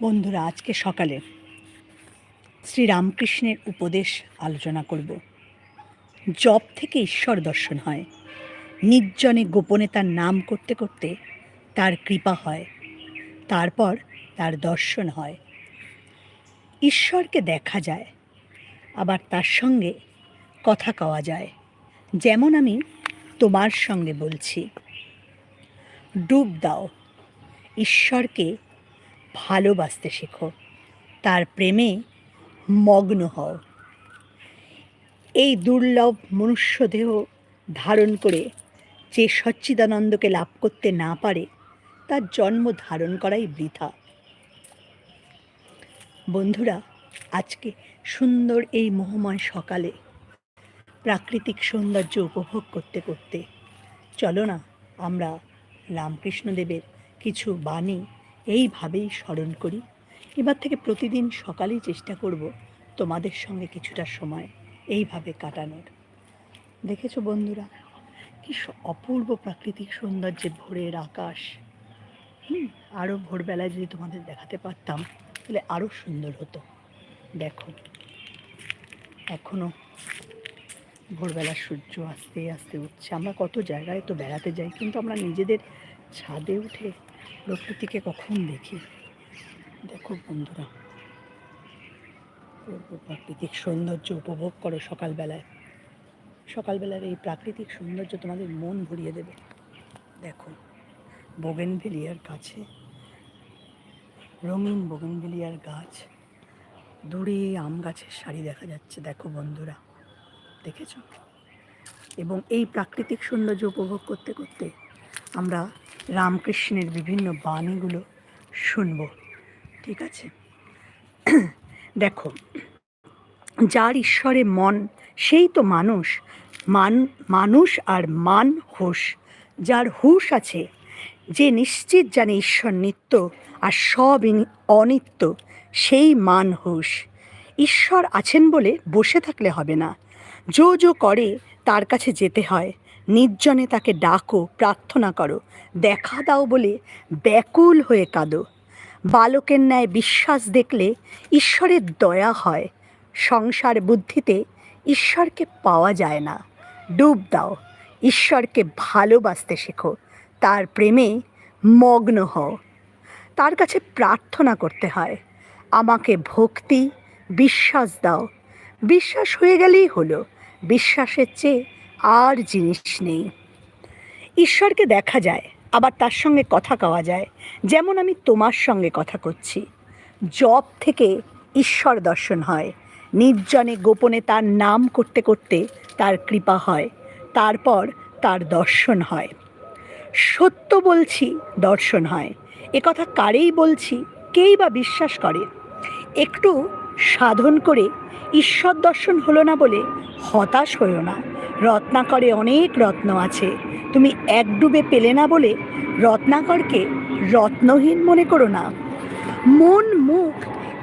বন্ধুরা, আজকে সকালে শ্রীরামকৃষ্ণের উপদেশ আলোচনা করব। জপ থেকে ঈশ্বর দর্শন হয়। নির্জনে গোপনে তার নাম করতে করতে তার কৃপা হয়, তারপর তার দর্শন হয়। ঈশ্বরকে দেখা যায়, আবার তার সঙ্গে কথা কওয়া যায়। যেমন আমি তোমার সঙ্গে বলছি, ডুব দাও, ঈশ্বরকে ভালোবাসতে শেখো। তার প্রেমে মগ্ন হও। এই দুর্লভ মনুষ্যদেহ ধারণ করে যে সচ্চিদানন্দকে লাভ করতে না পারে, তার জন্ম ধারণ করাই বৃথা। বন্ধুরা, আজকে সুন্দর এই মোহময় সকালে প্রাকৃতিক সৌন্দর্য উপভোগ করতে করতে চলো না, আমরা রামকৃষ্ণদেবের কিছু বাণী এইভাবেই স্মরণ করি। এবার থেকে প্রতিদিন সকালেই চেষ্টা করব তোমাদের সঙ্গে কিছুটা সময় এইভাবে কাটানোর। দেখেছ বন্ধুরা, কি অপূর্ব প্রাকৃতিক সৌন্দর্যে ভোরের আকাশ। হুম আরও ভোরবেলায় যদি তোমাদের দেখাতে পারতাম, তাহলে আরও সুন্দর হতো। দেখো এখনও ভোরবেলা সূর্য আস্তে আস্তে উঠছে। আমরা কত জায়গায় তো বেড়াতে যাই, কিন্তু আমরা নিজেদের ছাদে উঠে প্রকৃতিকে কখন দেখি? দেখো বন্ধুরা প্রাকৃতিক সৌন্দর্য উপভোগ করো সকালবেলায়। সকালবেলার এই প্রাকৃতিক সৌন্দর্য তোমাদের মন ভরিয়ে দেবে। দেখো, বোগেনভেলিয়ার কাছে, রঙিন বোগেনভেলিয়ার গাছ, দূরে আম গাছের সারি দেখা যাচ্ছে। দেখো বন্ধুরা, দেখেছ? এবং এই প্রাকৃতিক সৌন্দর্য উপভোগ করতে করতে আমরা রামকৃষ্ণের বিভিন্ন বাণীগুলো শুনব, ঠিক আছে? দেখো, যার ঈশ্বরে মন, সেই তো মানুষ। মান, মানুষ আর মান হুশ। যার হুশ আছে, যে নিশ্চিত জানে ঈশ্বর নিত্য আর সব অনিত্য, সেই মান হুশ। ঈশ্বর আছেন বলে বসে থাকলে হবে না। জো জো করে তার কাছে যেতে হয়। নির্জনে তাকে ডাকো, প্রার্থনা করো, দেখা দাও বলে ব্যাকুল হয়ে কাঁদো। বালকের ন্যায় বিশ্বাস দেখলে ঈশ্বরের দয়া হয়, সংসার বুদ্ধিতে ঈশ্বরকে পাওয়া যায় না। ডুব দাও, ঈশ্বরকে ভালোবাসতে শেখো, তার প্রেমে মগ্ন হও। তার কাছে প্রার্থনা করতে হয়, আমাকে ভক্তি, বিশ্বাস দাও। বিশ্বাস হয়ে গেলেই হলো, বিশ্বাসের চেয়ে আর জিনিস নেই। ঈশ্বরকে দেখা যায়, আবার তার সঙ্গে কথা কওয়া যায়। যেমন আমি তোমার সঙ্গে কথা করছি। জপ থেকে ঈশ্বর দর্শন হয়। নির্জনে গোপনে তার নাম করতে করতে তার কৃপা হয়। তারপর তার দর্শন হয়। সত্য বলছি, দর্শন হয়। এ কথা কারেই বলছি, কেই বা বিশ্বাস করে? একটু সাধন করে ঈশ্বর দর্শন হলো না বলে হতাশ হইও না। রত্নাকরে অনেক রত্ন আছে। তুমি এক ডুবে পেলে না বলে রত্নাকরকে রত্নহীন মনে করো না। মন মুখ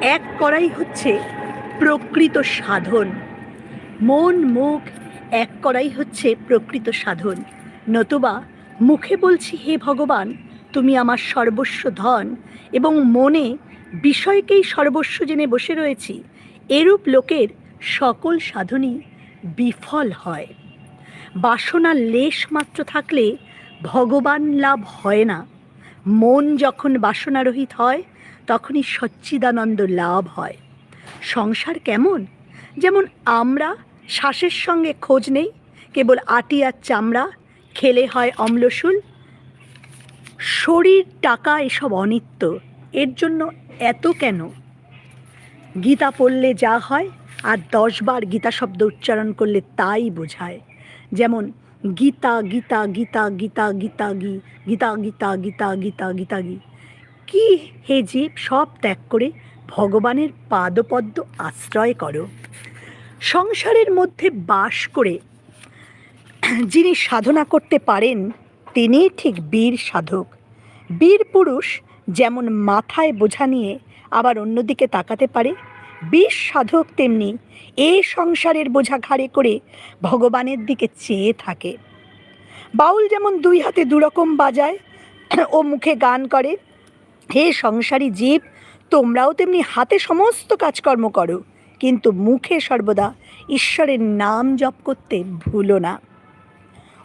এক করাই হচ্ছে প্রকৃত সাধন। মন মুখ এক করাই হচ্ছে প্রকৃত সাধন। নতুবা মুখে বলছি, হে ভগবান, তুমি আমার সর্বস্ব ধন এবং মনে বিষয়কেই সর্বস্ব জেনে বসে রয়েছি। এরূপ লোকের সকল সাধনই বিফল হয়। বাসনার লেশ মাত্র থাকলে ভগবান লাভ হয় না। মন যখন বাসনারহিত হয়, তখনই সচ্চিদানন্দ লাভ হয়। সংসার কেমন? যেমন আমরা শ্বাসের সঙ্গে খোঁজ নেই, কেবল আটি আর চামড়া, খেলে হয় অম্লশূল। শরীর টাকা এসব অনিত্য। এর জন্য এত কেন? গীতা পড়লে যা হয় আর দশবার গীতা শব্দ উচ্চারণ করলে তাই বোঝায়। যেমন, গীতা গীতা গীতা গীতা গীতা, গী, গীতা গীতা গীতা গীতা গীতা, গী। কি হে জীব সব ত্যাগ করে ভগবানের পাদপদ্ম আশ্রয় করো। সংসারের মধ্যে বাস করে যিনি সাধনা করতে পারেন, তিনি ঠিক বীর সাধক। বীর পুরুষ যেমন মাথায় বোঝা নিয়ে আবার অন্যদিকে তাকাতে পারে বীর সাধক তেমনি এ সংসারের বোঝা ঘাড়ে করে ভগবানের দিকে চেয়ে থাকে। বাউল যেমন দুই হাতে দুরকম বাজায় ও মুখে গান করে, হে সংসারী জীব, তোমরাও তেমনি হাতে সমস্ত কাজকর্ম করো, কিন্তু মুখে সর্বদা ঈশ্বরের নাম জপ করতে ভুলো না।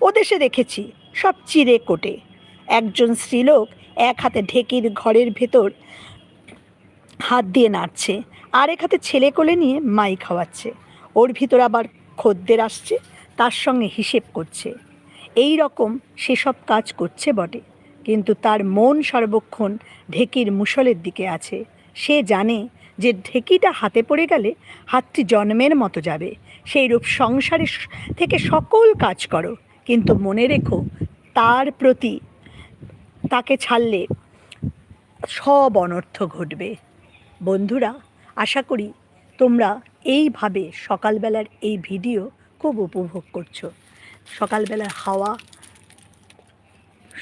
ও দেশে দেখেছি সব চিরে কোটে। একজন স্ত্রীলোক এক হাতে ঢেকির ঘরের ভেতর হাত দিয়ে নাড়ছে। আর এক হাতে ছেলে কোলে নিয়ে মাই খাওয়াচ্ছে। ওর ভিতর আবার খদ্দের আসছে, তার সঙ্গে হিসেব করছে। এই রকম সেসব কাজ করছে বটে, কিন্তু তার মন সর্বক্ষণ ঢেকির মুসলের দিকে আছে। সে জানে যে ঢেকিটা হাতে পড়ে গেলে হাতটি জন্মের মতো যাবে। সেই রূপ সংসারে থেকে সকল কাজ করো, কিন্তু মনে রেখো তার প্রতি তাকে ছাড়লে সব অনর্থ ঘটবে। বন্ধুরা, আশা করি তোমরা এইভাবে সকালবেলার এই ভিডিও খুব উপভোগ করছ। সকালবেলার হাওয়া,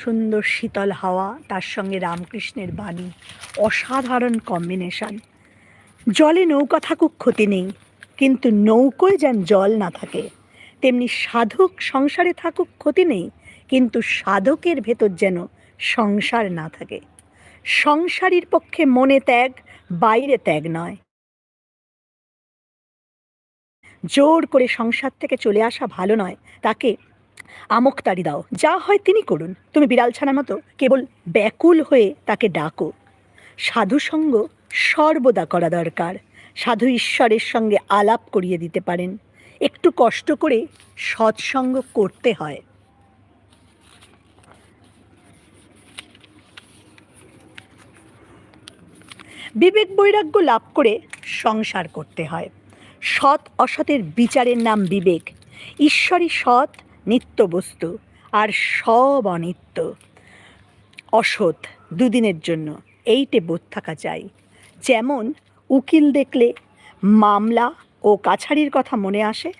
সুন্দর শীতল হাওয়া, তার সঙ্গে রামকৃষ্ণের বাণী, অসাধারণ কম্বিনেশন জলে নৌকা থাকুক ক্ষতি নেই, কিন্তু নৌকোয় যেন জল না থাকে। তেমনি সাধক সংসারে থাকুক ক্ষতি নেই, কিন্তু সাধকের ভেতর যেন সংসার না থাকে। সংসারীর পক্ষে মনে ত্যাগ বাইরে ত্যাগ নয়। জোর করে সংসার থেকে চলে আসা ভালো নয়। তাকে আমোক্তারি দাও। যা হয় তিনি করুন। তুমি বিড়াল ছানার মতো কেবল ব্যাকুল হয়ে তাকে ডাকো। সাধুসঙ্গ সর্বদা করা দরকার। সাধু ঈশ্বরের সঙ্গে আলাপ করিয়ে দিতে পারেন। একটু কষ্ট করে সৎসঙ্গ করতে হয়। বিবেক বৈরাগ্য লাভ করে সংসার করতে হয়। সৎ অসতের বিচারের নাম বিবেক। ঈশ্বরই সৎ, নিত্য বস্তু, আর সব অনিত্য। অসৎ দুদিনের জন্য এইটে বোধ থাকা চাই যেমন উকিল দেখলে মামলা ও কাছারির কথা মনে আসে,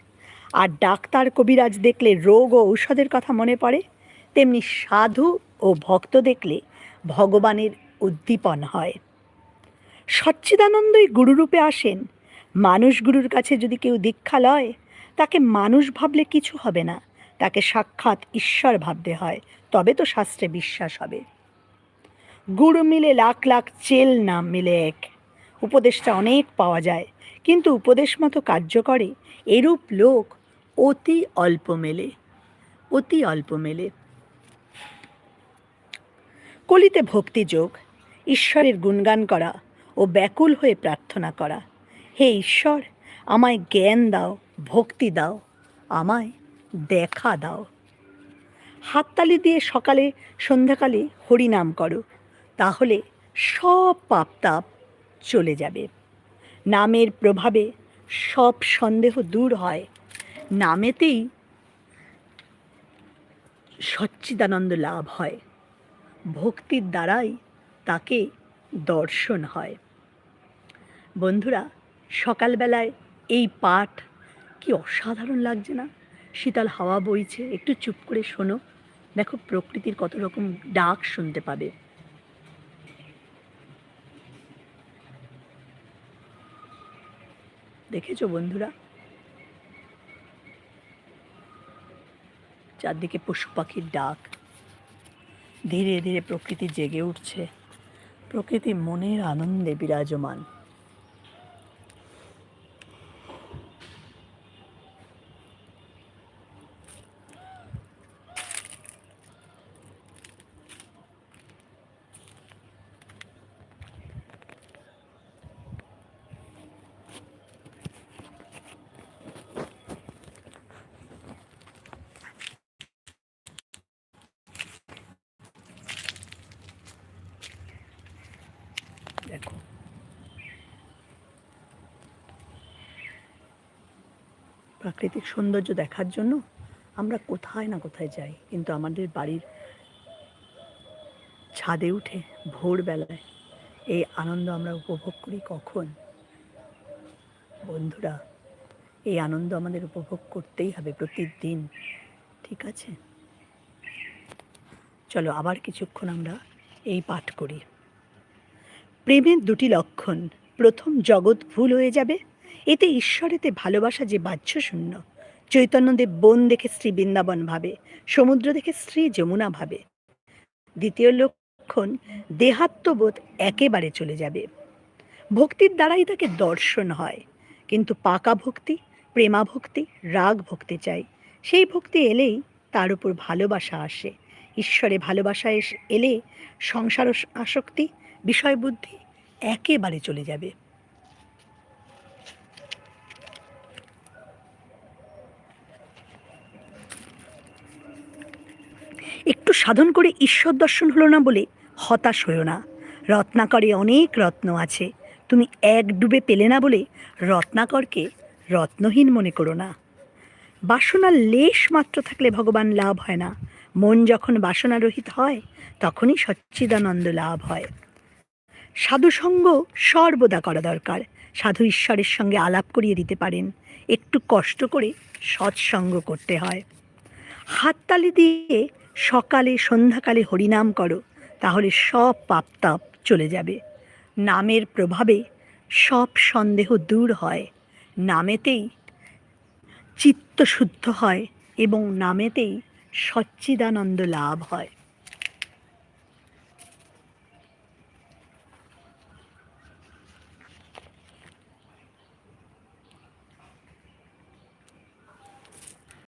আর ডাক্তার কবিরাজ দেখলে রোগ ও ঔষধের কথা মনে পড়ে, তেমনি সাধু ও ভক্ত দেখলে ভগবানের উদ্দীপন হয়। সচ্চিদানন্দই গুরুরূপে আসেন। মানুষ গুরুর কাছে যদি কেউ দীক্ষা লয়, তাকে মানুষ ভাবলে কিছু হবে না। তাকে সাক্ষাৎ ঈশ্বর ভাবতে হয়, তবে তো শাস্ত্রে বিশ্বাস হবে। গুরু মিলে লাখ লাখ চেল নাম মিলে এক। উপদেশটা অনেক পাওয়া যায়, কিন্তু উপদেশ মতো কার্য করে, এরূপ লোক অতি অল্প মেলে। অতি অল্প মেলে। কলিতে ভক্তিযোগ ঈশ্বরের গুণগান করা ও ব্যাকুল হয়ে প্রার্থনা করা। হে ঈশ্বর, আমায় জ্ঞান দাও, ভক্তি দাও, আমায় দেখা দাও। হাততালি দিয়ে সকালে, সন্ধ্যাকালে হরিনাম করো, তাহলে সব পাপ তাপ চলে যাবে। নামের প্রভাবে সব সন্দেহ দূর হয়। নামেতেই সচ্চিদানন্দ লাভ হয়। ভক্তির দ্বারাই তাকে দর্শন হয়। বন্ধুরা, সকালবেলায় এই পাঠ কি অসাধারণ লাগছে না? শীতল হাওয়া বইছে, একটু চুপ করে শোনো। দেখো প্রকৃতির কত রকম ডাক শুনতে পাবে। দেখেছ বন্ধুরা? চারদিকে পশু পাখির ডাক। ধীরে ধীরে প্রকৃতি জেগে উঠছে। প্রকৃতি মনের আনন্দে বিরাজমান দেখো প্রাকৃতিক সৌন্দর্য দেখার জন্য আমরা কোথায় না কোথায় যাই। কিন্তু আমাদের বাড়ির ছাদে উঠে ভোরবেলায় এই আনন্দ আমরা উপভোগ করি কখন? বন্ধুরা, এই আনন্দ আমাদের উপভোগ করতেই হবে প্রতিদিন, ঠিক আছে? চলো আবার কিছুক্ষণ আমরা এই পাঠ করি। প্রেমের দুটি লক্ষণ। প্রথম, জগৎ ভুল হয়ে যাবে। এতে ঈশ্বরেতে ভালোবাসা যে বাহ্য শূন্য চৈতন্যদেব বন দেখে শ্রী বৃন্দাবন ভাবে, সমুদ্র দেখে শ্রী যমুনা ভাবে। দ্বিতীয় লক্ষণ, দেহাত্মবোধ একেবারে চলে যাবে। ভক্তির দ্বারাই তাকে দর্শন হয়, কিন্তু পাকা ভক্তি, প্রেমা ভক্তি, রাগ ভক্তি চাই। সেই ভক্তি এলেই তার উপর ভালোবাসা আসে। ঈশ্বরে ভালোবাসা এলে সংসার আসক্তি বিষয় বুদ্ধি একেবারে চলে যাবে। একটু সাধন করে ঈশ্বর দর্শন হলো না বলে হতাশ হয়েও না। রত্নাকরে অনেক রত্ন আছে। তুমি এক ডুবে পেলে না বলে রত্নাকরকে রত্নহীন মনে করো না। বাসনার লেশ মাত্র থাকলে ভগবান লাভ হয় না। মন যখন বাসনারহিত হয়, তখনই সচ্চিদানন্দ লাভ হয়। সাধুসঙ্গ সর্বদা করা দরকার। সাধু ঈশ্বরের সঙ্গে আলাপ করিয়ে দিতে পারেন। একটু কষ্ট করে সৎসঙ্গ করতে হয়। হাততালি দিয়ে সকালে সন্ধ্যাকালে হরিনাম করো, তাহলে সব পাপতাপ চলে যাবে। নামের প্রভাবে সব সন্দেহ দূর হয়। নামেতেই চিত্ত শুদ্ধ হয় এবং নামেতেই সচ্চিদানন্দ লাভ হয়।